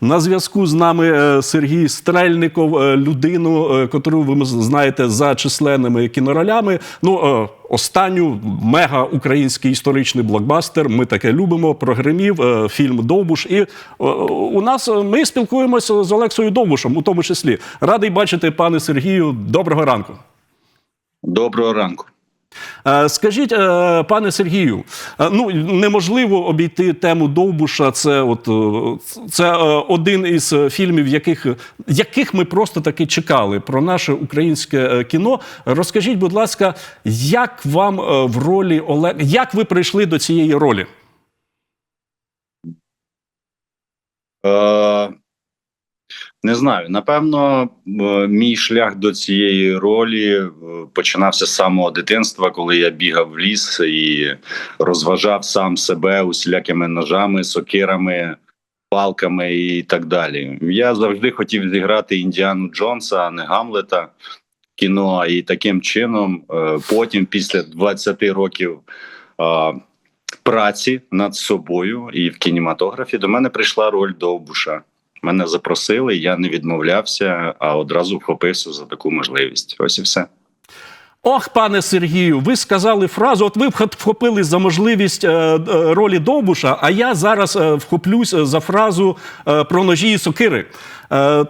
На зв'язку з нами е, Сергій Стрельников, е, людину, е, котру ви знаєте за численними кіноролями. Ну, останню мега український історичний блокбастер. Ми таке любимо. Прогремів е, фільм Довбуш. І у нас ми спілкуємося з Олексою Довбушем, у тому числі. Радий бачити, пане Сергію. Доброго ранку. Доброго ранку. Е, Скажіть, е, пане Сергію, е, ну неможливо обійти тему Довбуша. Це от це один із фільмів, яких, яких ми просто таки чекали про наше українське кіно. Розкажіть, будь ласка, як вам в ролі Олег, як ви прийшли до цієї ролі? Не знаю. Напевно, е, мій шлях до цієї ролі е, починався з самого дитинства, коли я бігав в ліс і розважав сам себе усілякими ножами, сокирами, палками і так далі. Я завжди хотів зіграти Індіану Джонса, а не Гамлета кіно. І таким чином, е, потім, після 20 років. праці над собою і в кінематографі до мене прийшла роль Довбуша. Мене запросили, я не відмовлявся, а одразу вхопився за таку можливість. Ось і все. Ох, пане Сергію, ви сказали фразу. От ви вхопили за можливість е, е, ролі Довбуша, а я зараз е, вхоплюсь за фразу про ножі і сокири.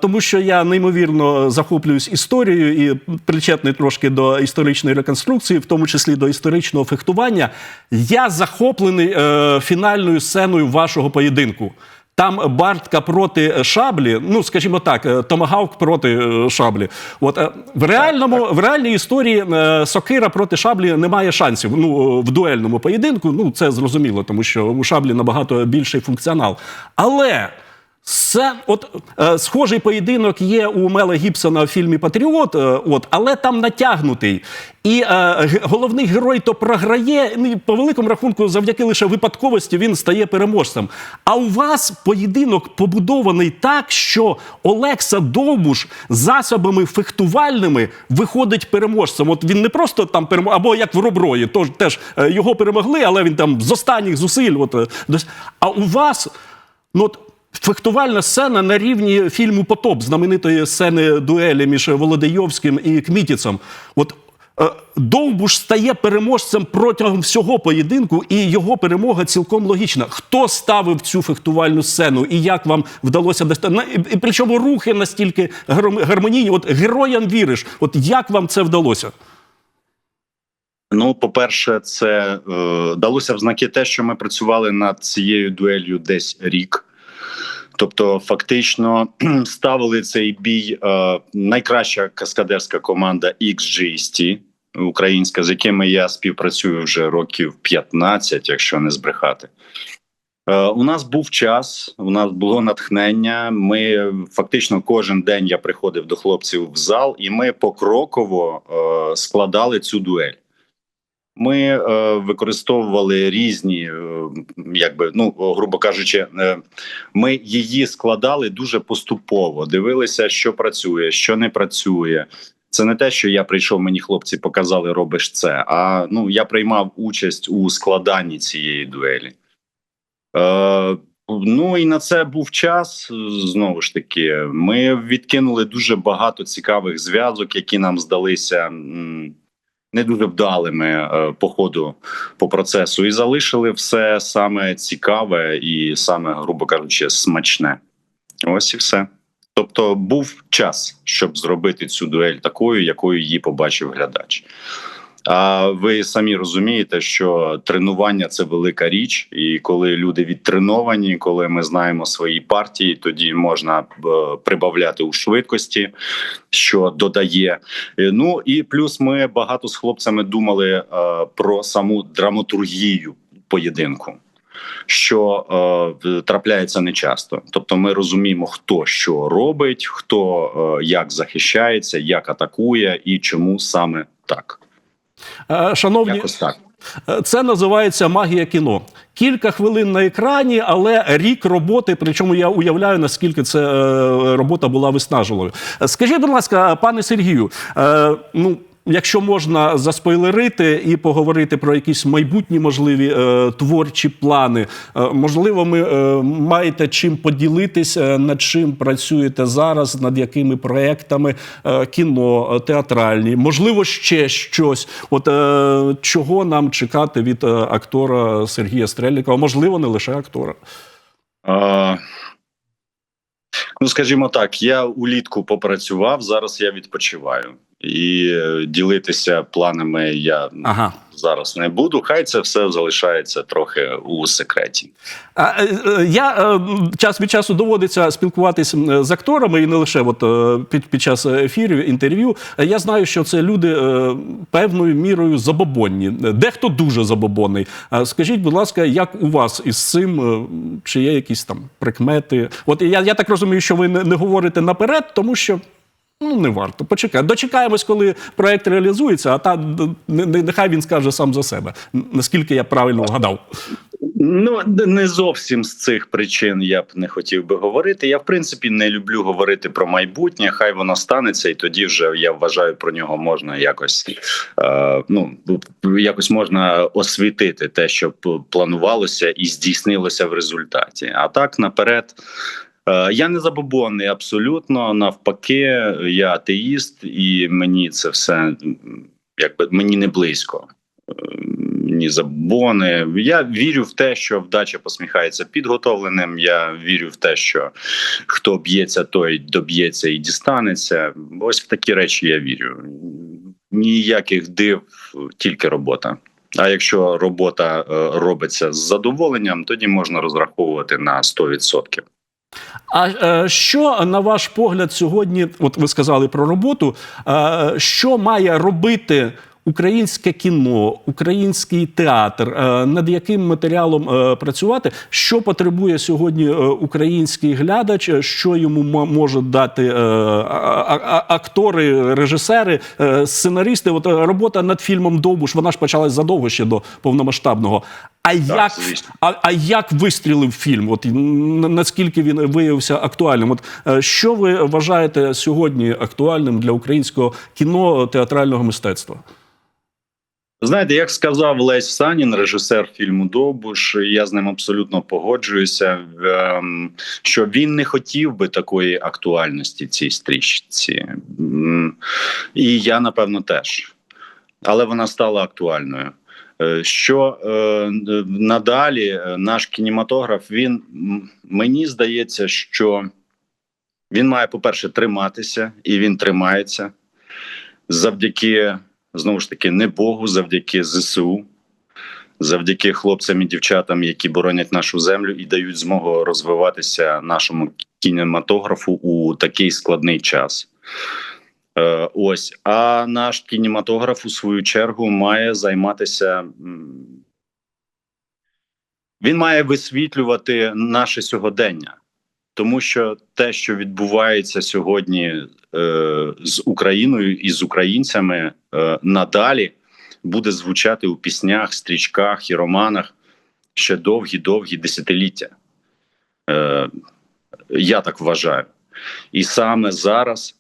Тому що я неймовірно захоплююсь історією і причетний трошки до історичної реконструкції, в тому числі до історичного фехтування. Я захоплений фінальною сценою вашого поєдинку. Там Бартка проти шаблі, ну скажімо так, е, Томагавк проти е, шаблі. От е, в реальному в реальній історії сокира проти шаблі немає шансів. Ну в дуельному поєдинку. Ну це зрозуміло, тому що у шаблі набагато більший функціонал. Але це от е, схожий поєдинок є у Мела Гібсона в фільмі Патріот, е, от, але там натягнутий. І е, головний герой то програє. ну, і по великому рахунку, завдяки лише випадковості, він стає переможцем. А у вас поєдинок побудований так, що Олекса Довбуш засобами фехтувальними виходить переможцем. От він не просто там перемог, або як в Роброї, тож теж е, його перемогли, але він там з останніх зусиль. От, е, а у вас, ну от. Фехтувальна сцена на рівні фільму Потоп, знаменитої сцени дуелі між Володийовським і Кмітіцем. От е, Довбуш стає переможцем протягом всього поєдинку, і його перемога цілком логічна. Хто ставив цю фехтувальну сцену і як вам вдалося і причому рухи настільки гармонійні. От героям віриш. От як вам це вдалося? Ну, по-перше, це е, далося в знаки те, що ми працювали над цією дуелью десь рік. Тобто, фактично ставили цей бій е, найкраща каскадерська команда XGST українська, з якими я співпрацюю вже років 15, якщо не збрехати. Е, У нас був час, у нас було натхнення. Ми фактично кожен день я приходив до хлопців в зал, і ми покроково е, складали цю дуель. Ми е, використовували різні, е, якби ну грубо кажучи, е, ми її складали дуже поступово. Дивилися, що працює, що не працює. Це не те, що я прийшов, мені хлопці показали, робиш це. А ну я приймав участь у складанні цієї дуелі. Е, ну і на це був час. Знову ж таки, ми відкинули дуже багато цікавих зв'язок, які нам здалися. м, не дуже вдалими е, по ходу по процесу, і залишили все саме цікаве і саме, грубо кажучи, смачне. Ось і все. Тобто був час, щоб зробити цю дуель такою, якою її побачив глядач. А ви самі розумієте, що тренування це велика річ, і коли люди відтреновані, коли ми знаємо свої партії, тоді можна е, прибавляти у швидкості, що додає. Е, Ну і плюс ми багато з хлопцями думали е, про саму драматургію поєдинку. Що е, трапляється нечасто, тобто ми розуміємо, хто що робить, хто е, як захищається, як атакує і чому саме так. Е, Шановні, Якось так. Е, Це називається магія кіно. Кілька хвилин на екрані, але рік роботи. Причому я уявляю, наскільки це е, робота була виснажливою. Скажіть, будь ласка, пане Сергію, ну. Якщо можна заспойлерити і поговорити про якісь майбутні можливі е, творчі плани, е, можливо, ви е, маєте чим поділитись, е, над чим працюєте зараз, над якими проектами е, кіно, е, театральні, можливо, ще щось. От е, чого нам чекати від е, актора Сергія Стрельникова? Можливо, не лише актора. А, ну, скажімо так, я улітку попрацював, зараз я відпочиваю. І е, ділитися планами я Ага. зараз не буду. Хай це все залишається трохи у секреті. А, е, е, Я час від часу доводиться спілкуватися з акторами, і не лише от, під, під час ефірів, інтерв'ю. Я знаю, що це люди певною мірою забобонні. Дехто дуже забобонний. Скажіть, будь ласка, як у вас із цим? Чи є якісь там прикмети? От я, я так розумію, що ви не, не говорите наперед, тому що. Ну, не варто. Почекай. Дочекаємось, коли проект реалізується, а та нехай він скаже сам за себе, наскільки я правильно вгадав. Ну не зовсім з цих причин я б не хотів би говорити. Я в принципі не люблю говорити про майбутнє. Хай воно станеться, і тоді вже я вважаю про нього можна якось е, ну якось можна освітити те, що планувалося і здійснилося в результаті. А так наперед. Е, Я не забобонний абсолютно. Навпаки, я атеїст, і мені це все якби мені не близько. Е, Ні забони. Я вірю в те, що вдача посміхається підготовленим. Я вірю в те, що хто б'ється, той доб'ється і дістанеться. Ось в такі речі я вірю. Ніяких див, тільки робота. А якщо робота е, робиться з задоволенням, тоді можна розраховувати на 100%. А е, що на ваш погляд сьогодні? От ви сказали про роботу. Е, що має робити українське кіно, український театр? Е, над яким матеріалом працювати? Що потребує сьогодні український глядач? Що йому можуть дати актори, режисери, сценаристи? От робота над фільмом Довбуш, вона ж почалась задовго ще до повномасштабного. А як звісно. а, а як вистрілив фільм? От наскільки він виявився актуальним? От е, що ви вважаєте сьогодні актуальним для українського кіно театрального мистецтва? Знаєте, як сказав Лесь Санін, режисер фільму Довбуш, я з ним абсолютно погоджуюся. ем, Що він не хотів би такої актуальності цій стрічці, і я напевно теж. Але вона стала актуальною. Е, Що е, надалі е, наш кінематограф, він мені здається, що він має, по-перше, триматися, і він тримається завдяки знову ж таки не Богу, завдяки ЗСУ, завдяки хлопцям і дівчатам, які боронять нашу землю і дають змогу розвиватися нашому кінематографу у такий складний час. Е, ось, а наш кінематограф, у свою чергу, має займатися. Він має висвітлювати наше сьогодення, тому що те, що відбувається сьогодні е, з Україною і з українцями, е, надалі буде звучати у піснях, стрічках і романах ще довгі-довгі десятиліття. Е, я так вважаю. І саме зараз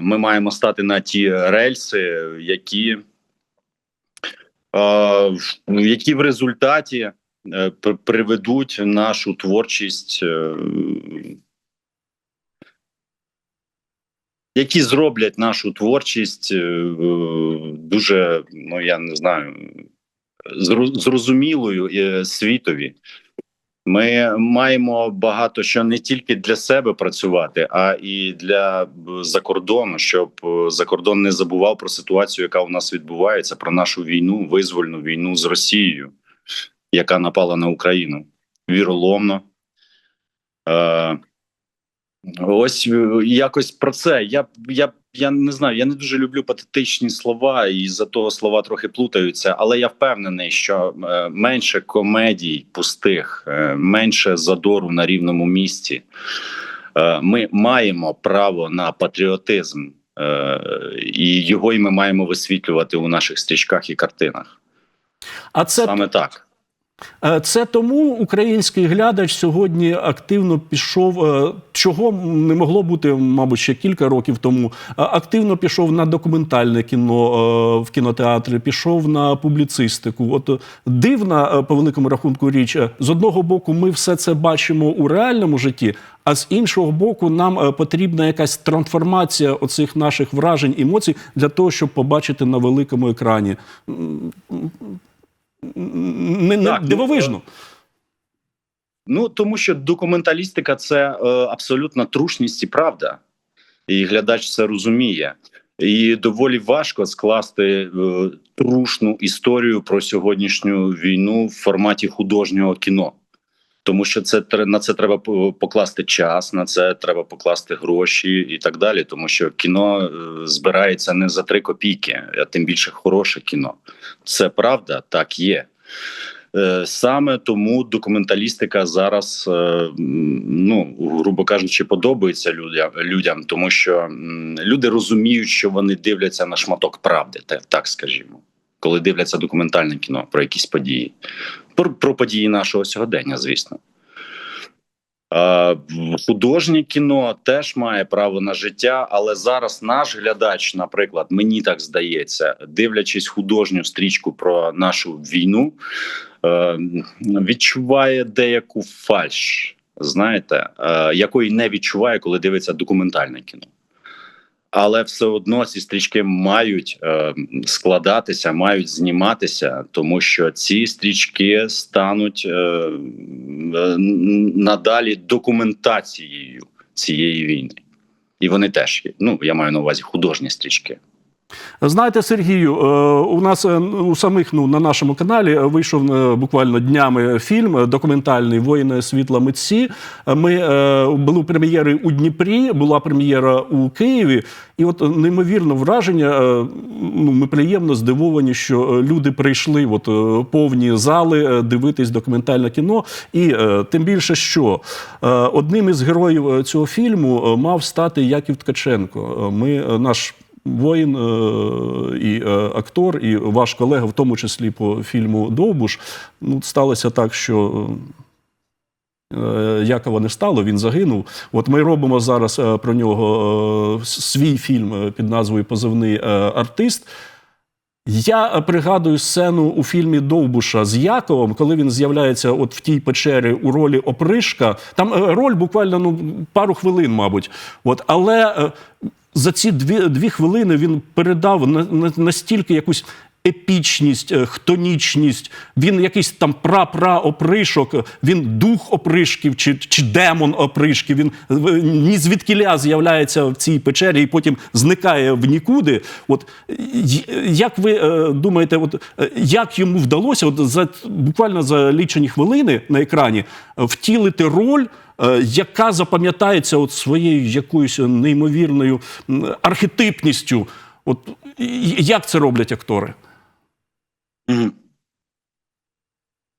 ми маємо стати на ті рельси, які, е, які в результаті е, приведуть нашу творчість, е, які зроблять нашу творчість е, е, дуже, ну я не знаю, зрозумілою е, світові. Ми маємо багато що не тільки для себе працювати, а і для б, закордону, щоб за закордон не забував про ситуацію, яка у нас відбувається, про нашу війну, визвольну війну з Росією, яка напала на Україну віроломно. Е, ось е, якось про це. Я, я, я не знаю, я не дуже люблю патетичні слова, і за того слова трохи плутаються, але я впевнений, що е, менше комедій пустих, е, менше задору на рівному місці. Ми маємо право на патріотизм, і його і ми маємо висвітлювати у наших стрічках і картинах. А це Саме так. Е, Це тому український глядач сьогодні активно пішов, е, чого не могло бути, мабуть, ще кілька років тому. е, Активно пішов на документальне кіно в кінотеатрі, пішов на публіцистику. От дивна по великому рахунку річ. З одного боку, ми все це бачимо у реальному житті. А з іншого боку, нам потрібна якась трансформація оцих наших вражень, емоцій для того, щоб побачити на великому екрані. Не, не Так, ну, дивовижно. Ну тому що документалістика це е, абсолютна трушність і правда, і глядач це розуміє. І доволі важко скласти е, трушну історію про сьогоднішню війну в форматі художнього кіно. Тому що це на це треба покласти час, на це треба покласти гроші і так далі. Тому що кіно е, збирається не за три копійки, а тим більше хороше кіно. Це правда, так є. Е, Саме тому документалістика зараз, е, ну грубо кажучи, подобається людям, тому що люди розуміють, що вони дивляться на шматок правди, так скажімо, коли дивляться документальне кіно про якісь події, про, події нашого сьогодення, звісно. Художнє кіно теж має право на життя, але зараз наш глядач, наприклад, мені так здається, дивлячись художню стрічку про нашу війну, е, відчуває деяку фальш, знаєте, е, якої не відчуває, коли дивиться документальне кіно. Але все одно ці стрічки мають е, складатися, мають зніматися, тому що ці стрічки стануть е, надалі документацією цієї війни. І вони теж. Ну, я маю на увазі художні стрічки. Знаєте, Сергію, е, у нас е, у самих ну на нашому каналі вийшов е, буквально днями фільм документальний Воїни світла митці. Ми були прем'єри у Дніпрі, була прем'єра у Києві, і от неймовірно враження. Ну, ми приємно здивовані, що люди прийшли от повні зали дивитись документальне кіно. І тим більше, що одним із героїв цього фільму мав стати Яків Ткаченко. Ми наш воїн е, і е, актор, і ваш колега, в тому числі по фільму Довбуш. Ну, сталося так, що. е, Якова не стало, він загинув. От ми робимо зараз про нього свій фільм під назвою Позивний артист. Я пригадую сцену у фільмі Довбуша з Яковом, коли він з'являється от в тій печері у ролі опришка. Там роль буквально ну, пару хвилин, мабуть. От, але за ці дві, дві хвилини він передав на, на, настільки якусь епічність, е, хтонічність. Він якийсь там пра-пра опришок, він дух опришків чи, чи демон опришків. Він е, ні звідкіля з'являється в цій печері і потім зникає в нікуди. От як ви е, думаєте, от е, як йому вдалося от за буквально за лічені хвилини на екрані втілити роль? Е, Яка запам'ятається от своєю якоюсь неймовірною архетипністю? От як це роблять актори?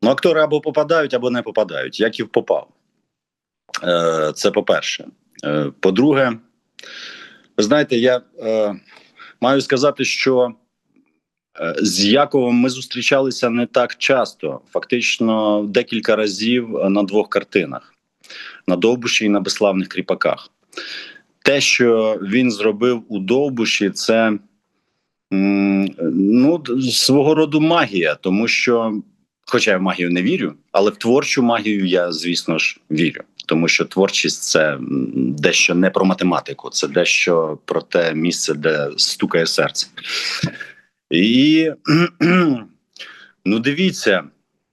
Ну, актори або попадають, або не попадають. Яків попав. Е, Це по-перше. Е, По-друге, знаєте, я маю сказати, що з Яковом ми зустрічалися не так часто, фактично декілька разів на двох картинах: на Довбуші і на безславних кріпаках. Те, що він зробив у Довбуші, це ну, свого роду магія, тому що, хоча я в магію не вірю, але в творчу магію я, звісно ж, вірю. Тому що творчість це дещо не про математику, це дещо про те місце, де стукає серце. І ну, дивіться,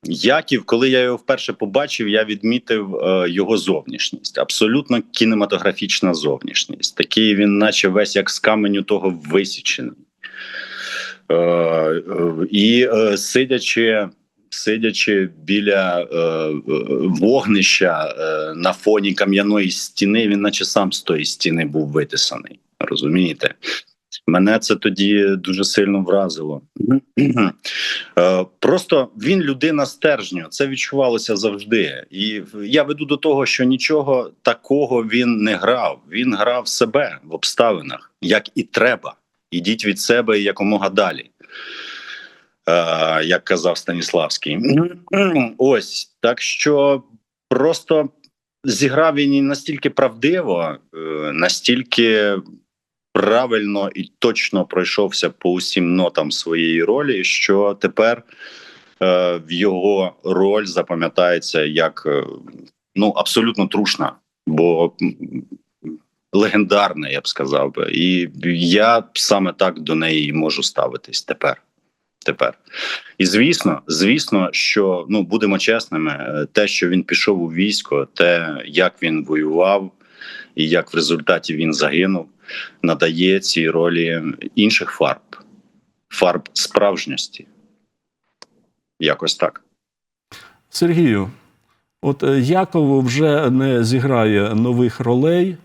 Яків, коли я його вперше побачив, я відмітив е, його зовнішність. Абсолютно кінематографічна зовнішність. Такий він, наче весь як з каменю того висічений. Е, е, і сидячи, сидячи біля вогнища на фоні кам'яної стіни, він, наче сам з тої стіни був витисаний. Розумієте? Мене це тоді дуже сильно вразило. Е, Просто він людина стержню, це відчувалося завжди. І я веду до того, що нічого такого він не грав. Він грав себе в обставинах, як і треба. Ідіть від себе якомога далі. е, як казав Станіславський. Ось так що просто зіграв він настільки правдиво, е, настільки правильно і точно пройшовся по усім нотам своєї ролі, що тепер е, його роль запам'ятається як е, ну абсолютно трушна, бо легендарна, я б сказав би. І я саме так до неї можу ставитись тепер. Тепер. І звісно, звісно, що ну будемо чесними, е, те, що він пішов у військо, те, як він воював, і як в результаті він загинув, надає цій ролі інших фарб, фарб справжньості. Якось так. Сергію, от е, Яково вже не зіграє нових ролей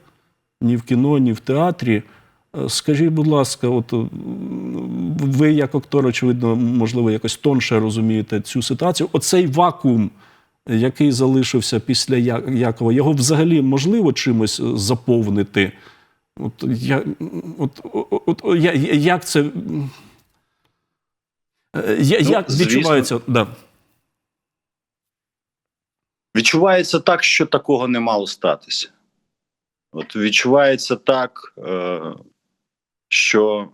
ні в кіно, ні в театрі. Е, Скажіть, будь ласка, от ви, як актор, очевидно, можливо, якось тонше розумієте цю ситуацію. Оцей вакуум, який залишився після Якова, його взагалі можливо чимось е, заповнити? От, я, от, от, от, я, як це. е, я- Ну, як звісно. відчувається? Да. Відчувається так, що такого не мало статися. От відчувається так, е, що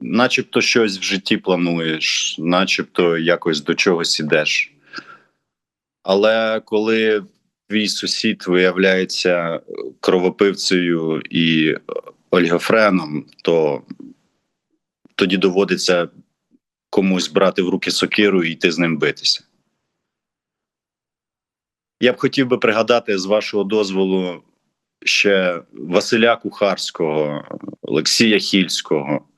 начебто щось в житті плануєш, начебто якось до чогось ідеш. Але коли твій сусід виявляється кровопивцею і олігофреном, то тоді доводиться комусь брати в руки сокиру і йти з ним битися. Я б хотів би пригадати з вашого дозволу ще Василя Кухарського, Олексія Хільського.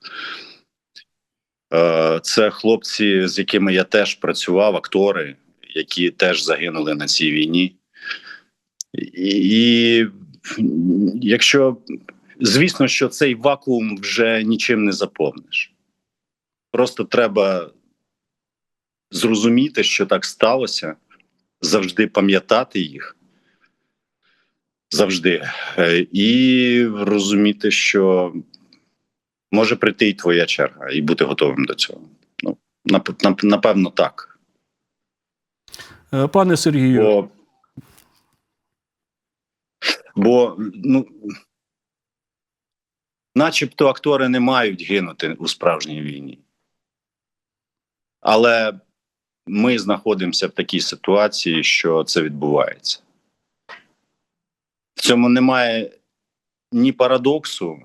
Е, Це хлопці, з якими я теж працював, актори, які теж загинули на цій війні. І, якщо звісно, що цей вакуум вже нічим не заповниш. Просто треба зрозуміти, що так сталося завжди пам'ятати їх. Завжди. Е, І розуміти, що може прийти і твоя черга, і бути готовим до цього. Ну, нап- напевно, так. Е, Пане Сергію, Бо, бо ну, начебто актори не мають гинути у справжній війні. Але ми знаходимося в такій ситуації, що це відбувається. В цьому немає ні парадоксу,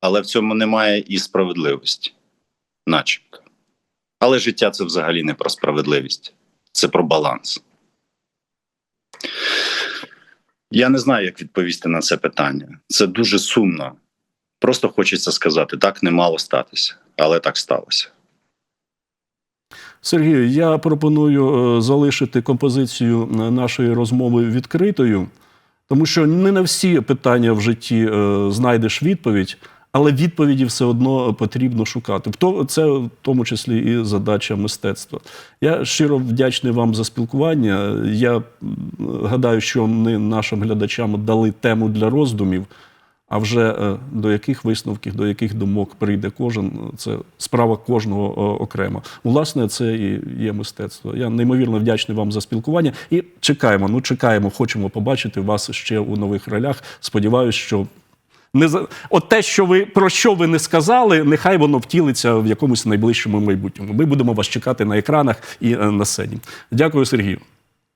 але в цьому немає і справедливості, начебто. Але життя це взагалі не про справедливість, це про баланс. Я не знаю, як відповісти на це питання. Це дуже сумно. Просто хочеться сказати: так не мало статися, але так сталося. Сергію, я пропоную е, залишити композицію е, нашої розмови відкритою, тому що не на всі питання в житті е, знайдеш відповідь, але відповіді все одно потрібно шукати. Це в тому числі і задача мистецтва. Я щиро вдячний вам за спілкування. Я гадаю, що ми нашим глядачам дали тему для роздумів. А вже е, до яких висновків, до яких думок прийде кожен, е, це справа кожного е, окремо. Власне, це і є мистецтво. Я неймовірно вдячний вам за спілкування і чекаємо. Ну, чекаємо, хочемо побачити вас ще у нових ролях. Сподіваюсь, що не от те, що ви про що ви не сказали, нехай воно втілиться в якомусь найближчому майбутньому. Ми будемо вас чекати на екранах і е, на сцені. Дякую, Сергію.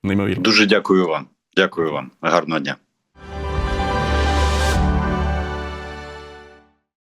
Неймовірно. Дуже дякую вам. Дякую вам. Гарного дня.